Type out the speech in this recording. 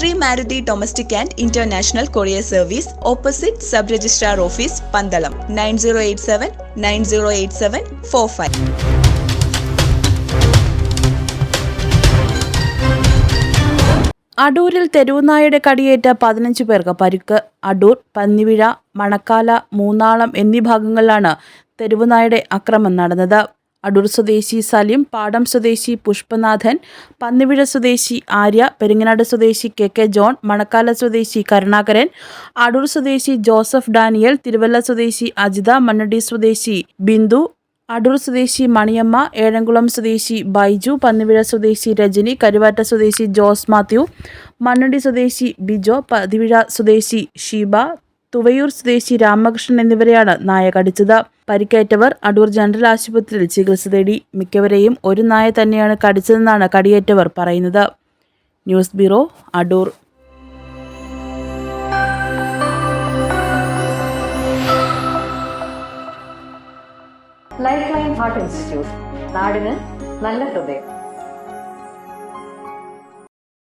Shri Maruti domestic and international courier service opposite sub registrar office Pandalam nine zero eight seven nine zero eight seven four five. അടൂരിൽ തെരുവുനായയുടെ കടിയേറ്റ പതിനഞ്ച് പേർക്ക് പരിക്ക്. അടൂർ പന്നിവിഴ മണക്കാല മൂന്നാളം എന്നീ ഭാഗങ്ങളിലാണ് തെരുവുനായയുടെ അക്രമം നടന്നത്. അടൂർ സ്വദേശി സലിം പാടം സ്വദേശി പുഷ്പനാഥൻ പന്നിവിഴ സ്വദേശി ആര്യ പെരിങ്ങനാട് സ്വദേശി കെ കെ ജോൺ മണക്കാല സ്വദേശി കരുണാകരൻ അടൂർ സ്വദേശി ജോസഫ് ഡാനിയൽ തിരുവല്ല സ്വദേശി അജിത മണ്ണടി സ്വദേശി ബിന്ദു അടൂർ സ്വദേശി മണിയമ്മ ഏഴംകുളം സ്വദേശി ബൈജു പന്നിവിഴ സ്വദേശി രജനി കരുവാറ്റ സ്വദേശി ജോസ് മാത്യു മണ്ണടി സ്വദേശി ബിജോ പതിവിഴ സ്വദേശി ഷീബ തുവയൂർ സ്വദേശി രാമകൃഷ്ണൻ എന്നിവരെയാണ് നായ കടിച്ചത് പരിക്കേറ്റവർ അടൂർ ജനറൽ ആശുപത്രിയിൽ ചികിത്സ തേടി മിക്കവരെയും ഒരു നായ തന്നെയാണ് കടിച്ചതെന്നാണ് കടിയേറ്റവർ പറയുന്നത്. News bureau Adoor. Lifeline heart institute നാടിന് നല്ല ഹൃദയം.